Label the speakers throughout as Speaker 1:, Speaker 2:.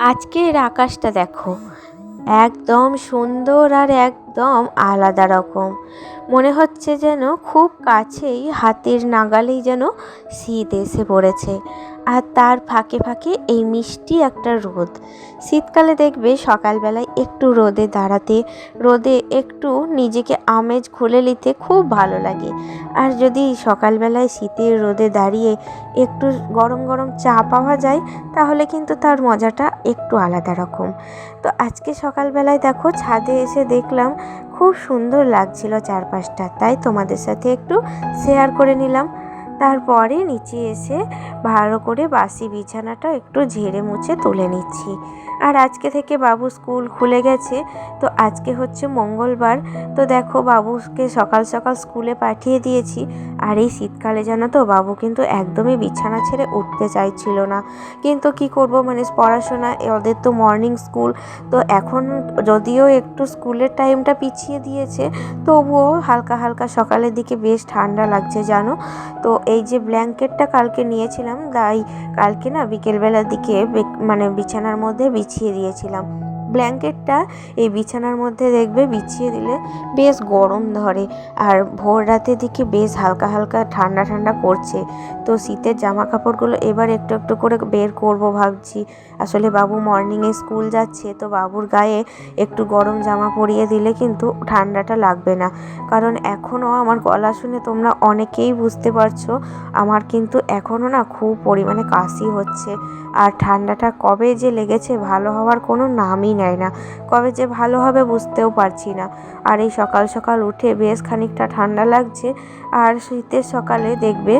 Speaker 1: আজকের আকাশটা দেখো। একদম সুন্দর আর একদম আলাদা রকম। মনে হচ্ছে যেন খুব কাছেই হাতের নাগালেই যেন শীত এসে পড়েছে। আর তার ফাঁকে ফাঁকে এই মিষ্টি একটা রোদ। শীতকালে দেখবে সকালবেলায় একটু রোদে দাঁড়াতে, রোদে একটু নিজেকে আমেজ খুলে নিতে খুব ভালো লাগে। আর যদি সকালবেলায় শীতের রোদে দাঁড়িয়ে একটু গরম গরম চা পাওয়া যায়, তাহলে কিন্তু তার মজাটা একটু আলাদা রকম। তো আজকে সকালবেলায় দেখো ছাদে এসে দেখলাম খুব সুন্দর লাগছিল চারপাশটা তাই তোমাদের সাথে একটু শেয়ার করে নিলাম। তারপরে নিচে এসে ভালো করে বাসি বিছানাটা একটু ঝেড়ে মুছে তুলে নিচ্ছি। আর আজকে থেকে বাবু স্কুল খুলে গেছে, তো আজকে হচ্ছে মঙ্গলবার। তো দেখো বাবুকে সকাল সকাল স্কুলে পাঠিয়ে দিয়েছি, আর এই শীতকালে জানো তো বাবু কিন্তু একদমই বিছানা ছেড়ে উঠতে চাইছিল না। কিন্তু কি করব মানে পড়াশোনা, ওদের তো মর্নিং স্কুল তো এখন যদিও একটু স্কুলের টাইমটা পিছিয়ে দিয়েছে, তবুও হালকা হালকা সকালের দিকে বেশ ঠান্ডা লাগছে জানো। তো এই যে ব্ল্যাঙ্কেটটা কালকে নিয়েছিলাম, তাই কালকে না বিকেলবেলার দিকে মানে বিছানার মধ্যে বিছিয়ে দিয়েছিলাম। ব্ল্যাঙ্কেটটা এই বিছানার মধ্যে দেখবে, বিছিয়ে দিলে বেশ গরম ধরে। আর ভোর রাতের দিকে বেশ হালকা হালকা ঠান্ডা ঠান্ডা করছে। তো শীতের জামা কাপড়গুলো এবার একটু একটু করে বের করব ভাবছি। আসলে বাবু মর্নিংয়ে স্কুল যাচ্ছে, তো বাবুর গায়ে একটু গরম জামা পরিয়ে দিলে কিন্তু ঠান্ডাটা লাগবে না। কারণ এখনও আমার গলা শুনে তোমরা অনেকেই বুঝতে পারছ, আমার কিন্তু এখনও না খুব পরিমাণে কাশি হচ্ছে। আর ঠান্ডাটা কবে যে লেগেছে, ভালো হওয়ার কোনো নামই নেয় না। কবে যে ভালো হবে বুঝতেও পারছি না। আর এই সকাল সকাল উঠে বেশ খানিকটা ঠান্ডা লাগছে। আর শীতের সকালে দেখবে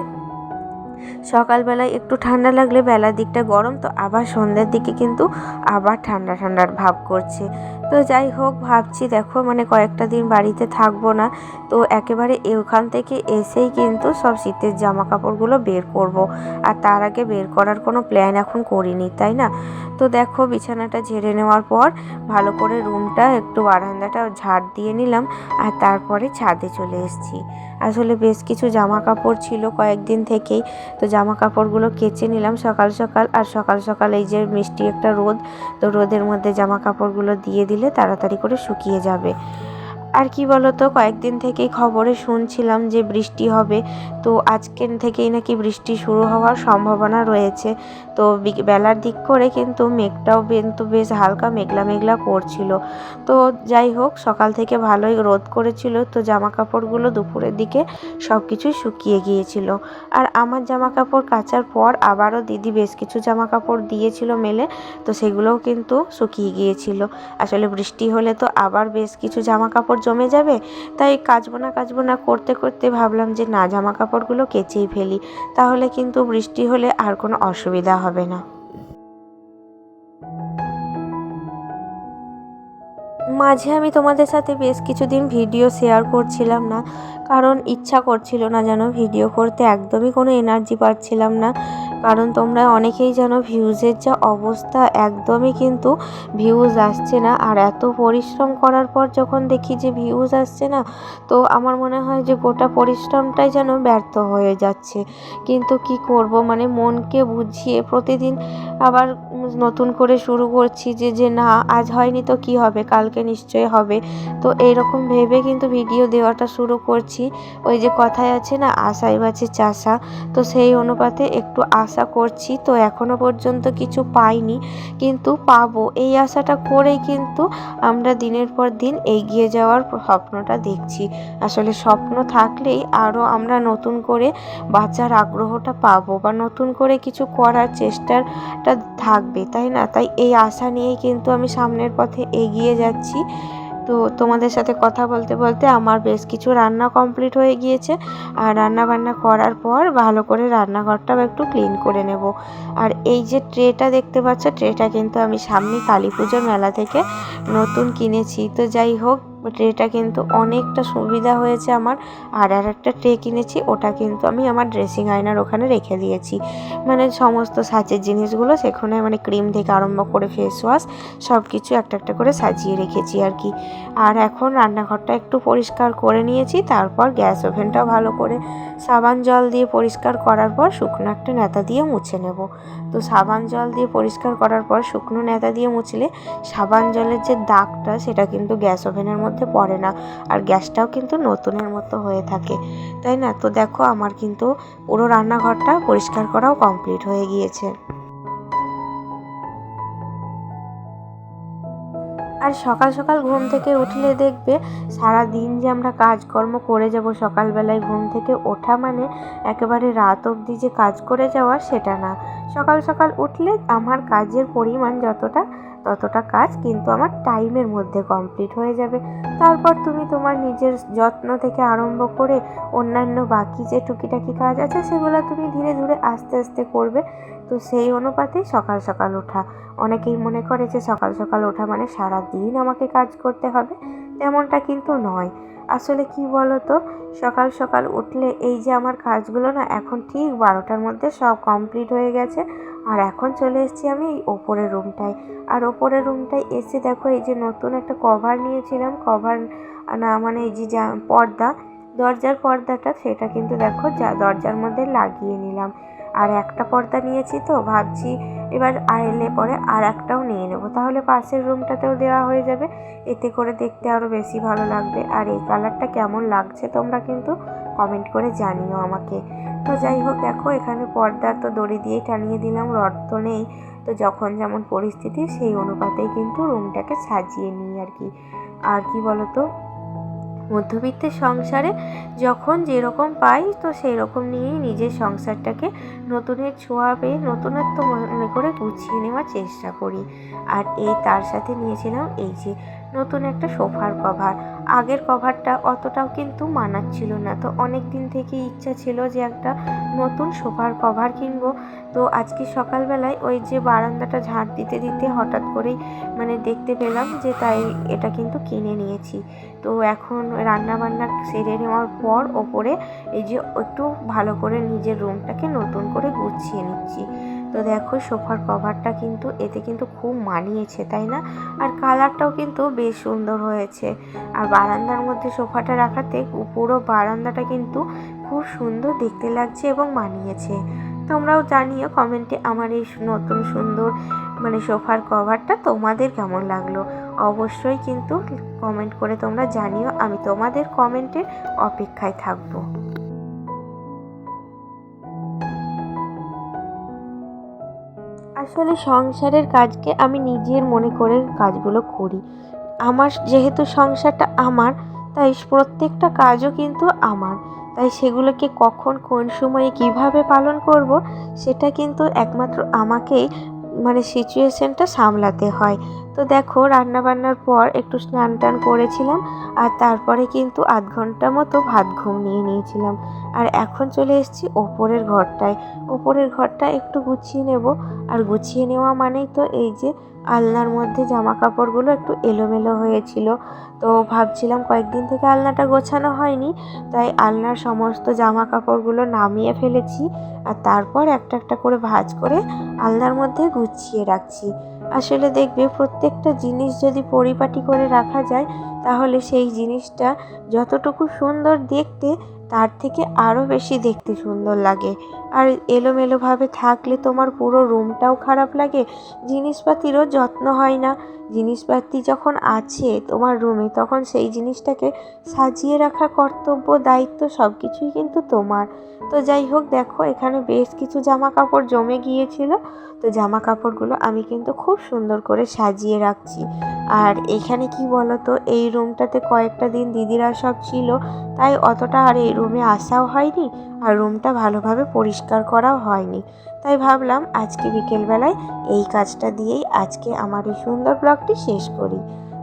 Speaker 1: সকালবেলায় একটু ঠান্ডা লাগলে বেলার দিকটা গরম, তো আবার সন্ধ্যের দিকে কিন্তু আবার ঠান্ডা ঠান্ডার ভাব করছে। তো যাই হোক, ভাবছি দেখো মানে কয়েকটা দিন বাড়িতে থাকব না, তো একেবারে ওখান থেকে এসেই কিন্তু সব শীতের জামা কাপড়গুলো বের করব। আর তার আগে বের করার কোনো প্ল্যান এখন করিনি, তাই না? তো দেখো, বিছানাটা ঝেড়ে নেওয়ার পর ভালো করে রুমটা একটু বারান্দাটা ঝাড় দিয়ে নিলাম, আর তারপরে ছাদে চলে এসেছি। আসলে বেশ কিছু জামা কাপড় ছিল কয়েকদিন থেকেই। তো জামা কাপড়গুলো কেচে নিলাম সকাল সকাল আর সকাল সকাল এই যে মিষ্টি একটা রোদ, তো রোদের মধ্যে জামা কাপড়গুলো দিয়ে দিলে তাড়াতাড়ি করে শুকিয়ে যাবে। আর কি বলতো, কয়েকদিন থেকেই খবরে শুনছিলাম যে বৃষ্টি হবে। তো আজকের থেকেই নাকি বৃষ্টি শুরু হওয়ার সম্ভাবনা রয়েছে। তো বেলার দিক করে কিন্তু মেঘটাও কিন্তু বেশ হালকা মেঘলা মেঘলা করছিল। তো যাই হোক, সকাল থেকে ভালোই রোদ করেছিল। তো জামা কাপড়গুলো দুপুরের দিকে সব কিছুই শুকিয়ে গিয়েছিল। আর আমার জামা কাপড় কাচার পর আবারও দিদি বেশ কিছু জামা কাপড় দিয়েছিল মেলে। তো সেগুলোও কিন্তু শুকিয়ে গিয়েছিল। আসলে বৃষ্টি হলে তো আবার বেশ কিছু জামা কাপড় জমে যাবে? তাই কাচবো না কাচবো না করতে করতে ভাবলাম যে না জামা কাপড়গুলো কেচেই ফেলি। তাহলে কিন্তু বৃষ্টি হলে আর কোনো অসুবিধা হবে না। মাঝে আমি তোমাদের সাথে বেশ কিছুদিন ভিডিও শেয়ার করছিলাম না, কারণ ইচ্ছা করছিল না যেন ভিডিও করতে একদমই কোনো এনার্জি পাচ্ছিলাম না। কারণ তোমরা অনেকেই জানো ভিউজের যা অবস্থা, একদমই কিন্তু ভিউজ আসছে না। আর এত পরিশ্রম করার পর যখন দেখি যে ভিউজ আসছে না, তো আমার মনে হয় যে গোটা পরিশ্রমটাই যেন ব্যর্থ হয়ে যাচ্ছে। কিন্তু কি করব? মানে মনকে বুঝিয়ে প্রতিদিন আবার নতুন করে শুরু করছি যে যে না, আজ হয়নি তো কি হবে? কালকে নিশ্চয়ই হবে। তো এইরকম ভেবে কিন্তু ভিডিও দেওয়াটা শুরু করছি। ওই যে কথায় আছে না, আশাই বাছে চাষা। তো সেই অনুপাতে একটু আশা করছি। তো এখনও পর্যন্ত কিছু পাইনি, কিন্তু পাবো। এই আশাটা করেই কিন্তু আমরা দিনের পর দিন এগিয়ে যাওয়ার স্বপ্নটা দেখছি। আসলে স্বপ্ন থাকলেই আরও আমরা নতুন করে বাঁচার আগ্রহটা পাবো বা নতুন করে কিছু করার চেষ্টাটা থাকবে। তাই না? তাই এই আশা নিয়েই কিন্তু আমি সামনের পথে এগিয়ে যাচ্ছি। তো তোমাদের সাথে কথা বলতে বলতে আমার বেশ কিছু রান্না কমপ্লিট হয়ে গিয়েছে। আর রান্না বান্না করার পর ভালো করে রান্নাঘরটাও একটু ক্লিন করে নেব। আর এই যে ট্রেটা দেখতে পাচ্ছ ট্রেটা কিন্তু আমি সামনে কালী পুজোর মেলা থেকে নতুন কিনেছি। তো যাই হোক ট্রেটা কিন্তু অনেকটা সুবিধা হয়েছে আমার। আর আর একটা ট্রে কিনেছি ওটা কিন্তু আমি আমার ড্রেসিং আয়নার ওখানে রেখে দিয়েছি। মানে সমস্ত সাজের জিনিসগুলো সেখানে মানে ক্রিম থেকে আরম্ভ করে ফেস ওয়াশ সব কিছু একটা একটা করে সাজিয়ে রেখেছি আর কি। আর এখন রান্নাঘরটা একটু পরিষ্কার করে নিয়েছি, তারপর গ্যাস ওভেনটাও ভালো করে সাবান জল দিয়ে পরিষ্কার করার পর শুকনো একটা নেতা দিয়ে মুছে নেব। তো সাবান জল দিয়ে পরিষ্কার করার পর শুকনো নেতা দিয়ে মুছলে সাবান জলের যে দাগটা, সেটা কিন্তু গ্যাস ওভেনের মধ্যে পড়ে না। আর গ্যাসটাও কিন্তু নতুনের মতো হয়ে থাকে। তাই না? তো দেখো, আমার কিন্তু পুরো রান্নাঘরটা পরিষ্কার করাও কমপ্লিট হয়ে গিয়েছে। আর সকাল সকাল ঘুম থেকে উঠলে দেখবে সারা দিন যে আমরা কাজকর্ম করে যাব সকালবেলায় ঘুম থেকে ওঠা মানে একেবারে রাত অবধি যে কাজ করে যাওয়া সেটা না। সকাল সকাল উঠলে আমার কাজের পরিমাণ যতটা, ততটা কাজ কিন্তু আমার টাইমের মধ্যে কমপ্লিট হয়ে যাবে। তারপর তুমি তোমার নিজের যত্ন থেকে আরম্ভ করে অন্যান্য বাকি যে টুকিটাকি কাজ আছে সেগুলো তুমি ধীরে ধীরে আস্তে আস্তে করবে। তো সেই অনুপাতেই সকাল সকাল ওঠা। অনেকেই মনে করে যে সকাল সকাল ওঠা মানে সারা দিন আমাকে কাজ করতে হবে, তেমনটা কিন্তু নয়। আসলে কি বলো তো সকাল সকাল উঠলে এই যে আমার কাজগুলো না এখন ঠিক বারোটার মধ্যে সব কমপ্লিট হয়ে গেছে, আর এখন চলে এসেছি আমি এই ওপরের রুমটায়। আর ওপরের রুমটায় এসে দেখো এই যে নতুন একটা কভার নিয়েছিলাম, কভার না মানে এই যা পর্দা, দরজার পর্দাটা সেটা কিন্তু দেখো যা দরজার মধ্যে লাগিয়ে নিলাম। আর একটা পর্দা নিয়েছি তো, ভাবছি এবার আর এলে পরে আর একটাও নিয়ে নেব। তাহলে পাশের রুমটাতেও দেওয়া হয়ে যাবে। এতে করে দেখতে আরও বেশি ভালো লাগবে। আর এই কালারটা কেমন লাগছে তোমরা কিন্তু কমেন্ট করে জানিও আমাকে। তো যাই হোক, দেখো এখানে পর্দা তো দড়ি দিয়েই টানিয়ে দিলাম, রড তো নেই। তো যখন যেমন পরিস্থিতি, সেই অনুপাতেই কিন্তু রুমটাকে সাজিয়ে নিই আর কি। আর কি বলতো? মধ্যবিত্তের সংসারে যখন যেরকম পাই, তো সেই রকম নিয়েই নিজের সংসারটাকে নতুনের ছোঁয়া পেয়ে নতুনত্ব মনে করে গুছিয়ে নেওয়ার চেষ্টা করি। আর এই তার সাথে নিয়েছিলাম এই যে নতুন একটা সোফার কভার। আগের কভারটা অতটাও কিন্তু মানাচ্ছিল না। তো অনেক দিন থেকে ইচ্ছা ছিল যে একটা নতুন সোফার কভার কিনবো। তো আজকে সকালবেলায় ওই যে বারান্দাটা ঝাঁট দিতে দিতে হঠাৎ করেই মানে দেখতে পেলাম যে তাই এটা কিন্তু কিনে নিয়েছি। তো এখন রান্না বান্না সেরে নেওয়ার পর ওপরে এই যে একটু ভালো করে নিজের রুমটাকে নতুন করে গুছিয়ে নিচ্ছি। তো দেখো সোফার কভারটা কিন্তু এতে কিন্তু খুব মানিয়েছে, তাই না? আর কালারটাও কিন্তু বেশ সুন্দর হয়েছে। আর বারান্দার মধ্যে সোফাটা রাখাতে পুরো বারান্দাটা কিন্তু খুব সুন্দর দেখতে লাগছে এবং মানিয়েছে। তোমরাও জানিও কমেন্টে আমার এই নতুন সুন্দর মানে সোফার কভারটা তোমাদের কেমন লাগল? অবশ্যই কিন্তু কমেন্ট করে তোমরা জানিও, আমি তোমাদের কমেন্টের অপেক্ষায় থাকব। আসলে সংসারের কাজকে আমি নিজের মনে করে কাজগুলো করি। আমার যেহেতু সংসারটা আমার, তাই প্রত্যেকটা কাজও কিন্তু আমার। তাই সেগুলোকে কখন, কোন সময়ে কীভাবে পালন করব, সেটা কিন্তু একমাত্র আমাকেই মানে সিচুয়েশনটা সামলাতে হয়। তো দেখো, রান্নাবান্নার পর একটু স্নান টান করেছিলাম আর তারপরে কিন্তু আধ ঘণ্টা মতো ভাত ঘুম নিয়ে নিয়েছিলাম। আর এখন চলে এসেছি ওপরের ঘরটায়। ওপরের ঘরটা একটু গুছিয়ে নেব। আর গুছিয়ে নেওয়া মানেই তো এই যে আলনার মধ্যে জামা কাপড়গুলো একটু এলোমেলো হয়েছিল। তো ভাবছিলাম কয়েকদিন থেকে আলনাটা গোছানো হয়নি, তাই আলনার সমস্ত জামা কাপড়গুলো নামিয়ে ফেলেছি। আর তারপর একটা একটা করে ভাঁজ করে আলনার মধ্যে গুছিয়ে রাখছি। আসলে দেখবে প্রত্যেকটা জিনিস যদি পরিপাটি করে রাখা যায়, তাহলে সেই জিনিসটা যতটুকু সুন্দর দেখতে তার থেকে আরও বেশি দেখতে সুন্দর লাগে। আর এলোমেলোভাবে থাকলে তোমার পুরো রুমটাও খারাপ লাগে। জিনিসপাতিরও যত্ন হয় না। জিনিসপাতি যখন আছে তোমার রুমে, তখন সেই জিনিসটাকে সাজিয়ে রাখা কর্তব্য, দায়িত্ব সব কিছুই কিন্তু তোমার। তো যাই হোক, দেখো, এখানে বেশ কিছু জামা কাপড় জমে গিয়েছিল। তো জামা কাপড়গুলো আমি কিন্তু খুব সুন্দর করে সাজিয়ে রাখছি। আর এখানে কি বলতো, এই রুমটাতে কয়েকটা দিন দিদিরা সব ছিল, তাই অতটা আর এই রুমে আসাও হয়নি আর রুমটা ভালোভাবে পরিষ্কার করাও হয়নি। তাই ভাবলাম আজকে বিকেলবেলায় এই কাজটা দিয়েই আজকে আমার এই সুন্দর ব্লগটি শেষ করি।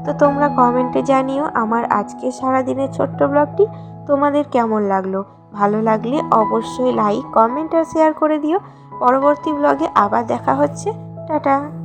Speaker 1: তো তোমরা কমেন্টে জানিও আমার আজকে সারাদিনের ছোট্ট ব্লগটি তোমাদের কেমন লাগল? ভালো লাগলে অবশ্যই লাইক, কমেন্ট আর শেয়ার করে দিও। পরবর্তী ব্লগে আবার দেখা হচ্ছে। টাটা!